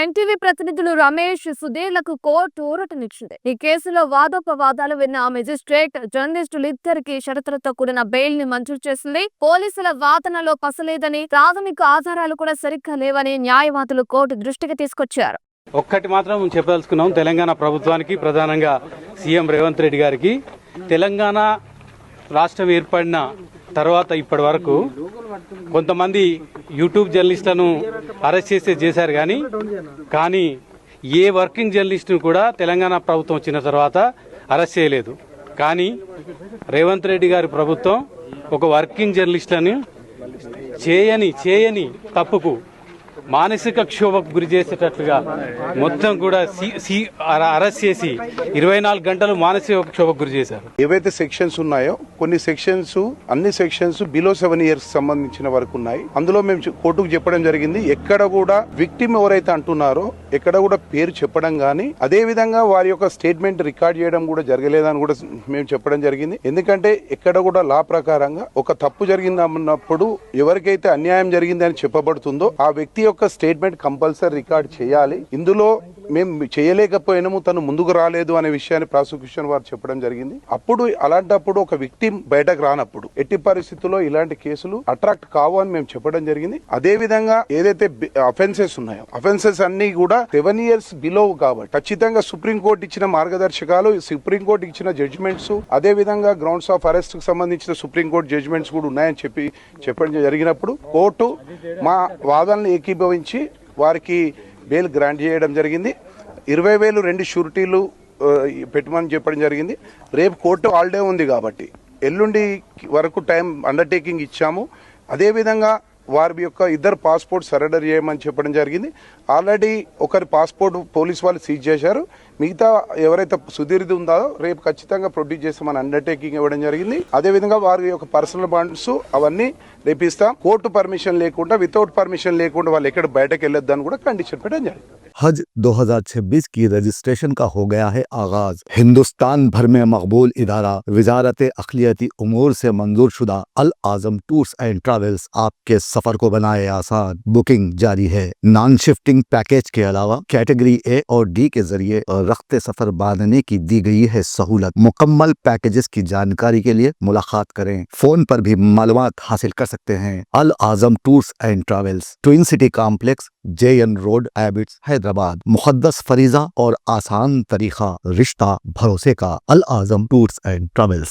NTV ప్రతినిధులు Ramesh సుధీర్లకు court ఊరటనిచ్చింది. ఈ కేసులో వాదోపవాదాలు విన్న మెజిస్ట్రేట్ జర్నలిస్టులు ఇద్దరికి షరతులతో కూడిన బెయిల్ని మంజూరు చేసింది. పోలీసుల వాదనలో పసలేదని ప్రాథమిక ఆధారాలు కూడా సరిగ్గా లేవని న్యాయవాదులు కోర్టు దృష్టికి తీసుకొచ్చారు. ఒక్కటి మాత్రం చెప్పదలుచుకున్నాం. తెలంగాణ ప్రభుత్వానికి ప్రధానంగా సీఎం రేవంత్ రెడ్డి గారికి. తెలంగాణ రాష్ట్రం ఏర్పడిన తర్వాత ఇప్పటి వరకు కొంతమంది యూట్యూబ్ జర్నలిస్టులను అరెస్ట్ చేసే చేశారు కానీ కానీ ఏ వర్కింగ్ జర్నలిస్టును కూడా తెలంగాణ ప్రభుత్వం వచ్చిన తర్వాత అరెస్ట్ చేయలేదు. కానీ రేవంత్ రెడ్డి గారి ప్రభుత్వం ఒక వర్కింగ్ జర్నలిస్టులను చేయని చేయని తప్పుకు మానసిక క్షోభకు గురి చేసేటట్లుగా మొత్తం కూడా సి- సి- అరెస్ట్ చేసి ఇరవై నాలుగు గంటలు మానసిక క్షోభకు గురి చేశారు. ఏవైతే సెక్షన్స్ ఉన్నాయో కొన్ని సెక్షన్స్ అన్ని సెక్షన్స్ బిలో సెవెన్ ఇయర్స్ సంబంధించిన వరకు ఉన్నాయి. అందులో మేము కోర్టుకు చెప్పడం జరిగింది ఎక్కడ కూడా విక్టిమ్ ఎవరైతే అంటున్నారో ఎక్కడ కూడా పేరు చెప్పడం గానీ అదే విధంగా వారి యొక్క స్టేట్మెంట్ రికార్డ్ చేయడం కూడా జరగలేదని కూడా మేము చెప్పడం జరిగింది. ఎందుకంటే ఎక్కడ కూడా లా ప్రకారంగా ఒక తప్పు జరిగిందన్నప్పుడు ఎవరికైతే అన్యాయం జరిగింది అని చెప్పబడుతుందో ఆ వ్యక్తి ప్రతి ఒక్క స్టేట్మెంట్ కంపల్సరీ రికార్డ్ చేయాలి. ఇందులో మేము చేయలేకపోయినాము తను ముందుకు రాలేదు అనే విషయాన్ని ప్రాసిక్యూషన్ వారు చెప్పడం జరిగింది. అప్పుడు అలాంటప్పుడు ఒక వ్యక్తి బయటకు రానప్పుడు ఎట్టి పరిస్థితుల్లో ఇలాంటి కేసులు అట్రాక్ట్ కావు అని మేము చెప్పడం జరిగింది. అదే విధంగా ఏదైతే అఫెన్సెస్ ఉన్నాయో అఫెన్సెస్ అన్ని కూడా సెవెన్ ఇయర్స్ బిలో కాబట్టి ఖచ్చితంగా సుప్రీంకోర్టు ఇచ్చిన మార్గదర్శకాలు సుప్రీంకోర్టు ఇచ్చిన జడ్జిమెంట్స్ అదే విధంగా గ్రౌండ్స్ ఆఫ్ అరెస్ట్కు సంబంధించిన సుప్రీంకోర్టు జడ్జిమెంట్స్ కూడా ఉన్నాయని చెప్పి చెప్పడం జరిగినప్పుడు కోర్టు మా వాదనలు ఏకీభవించి వారికి బెయిల్ గ్రాంట్ చేయడం జరిగింది. ఇరవై వేలు రెండు షూరిటీలు పెట్టమని చెప్పడం జరిగింది. రేపు కోర్టు ఆల్డే ఉంది కాబట్టి ఎల్లుండి వరకు టైం అండర్టేకింగ్ ఇచ్చాము. అదేవిధంగా వారి యొక్క ఇద్దరు పాస్పోర్ట్ సరెండర్ చేయమని చెప్పడం జరిగింది. ఆల్రెడీ ఒకరి పాస్పోర్ట్ పోలీస్ వాళ్ళు సీజ్ చేశారు. మిగతా ఎవరైతే సుదీర్ది ఉందో రేపు ఖచ్చితంగా ప్రొడ్యూస్ చేస్తామని అండర్టేకింగ్ ఇవ్వడం జరిగింది. అదేవిధంగా వారి యొక్క పర్సనల్ బాండ్స్ అవన్నీ రేపిస్తాం. కోర్టు పర్మిషన్ లేకుండా వితౌట్ పర్మిషన్ లేకుండా వాళ్ళు ఎక్కడ బయటకు వెళ్ళొద్దని కూడా కండిషన్ పెట్టడం జరిగింది. हज 2026 की रजिस्ट्रेशन का हो गया है आगाज़। हिंदुस्तान भर में मकबूल इदारा वजारत अखिलियती उमूर से मंजूर शुदा Al Azam tours and travels आपके सफ़र को बनाए आसान। बुकिंग जारी है। नॉन शिफ्टिंग पैकेज के अलावा कैटेगरी ए और डी के ज़रिए रखते सफ़र बांधने की दी गई है सहूलत। मुकम्मल पैकेजेस की जानकारी के लिए मुलाकात करें। फ़ोन पर भी मालूम हासिल कर सकते हैं। Al Azam tours and travels, twin city complex جے این روڈ، ایبٹس، حیدرآباد، مقدس فریضہ اور آسان طریقہ رشتہ بھروسے کا العظم ٹورس اینڈ ٹریولس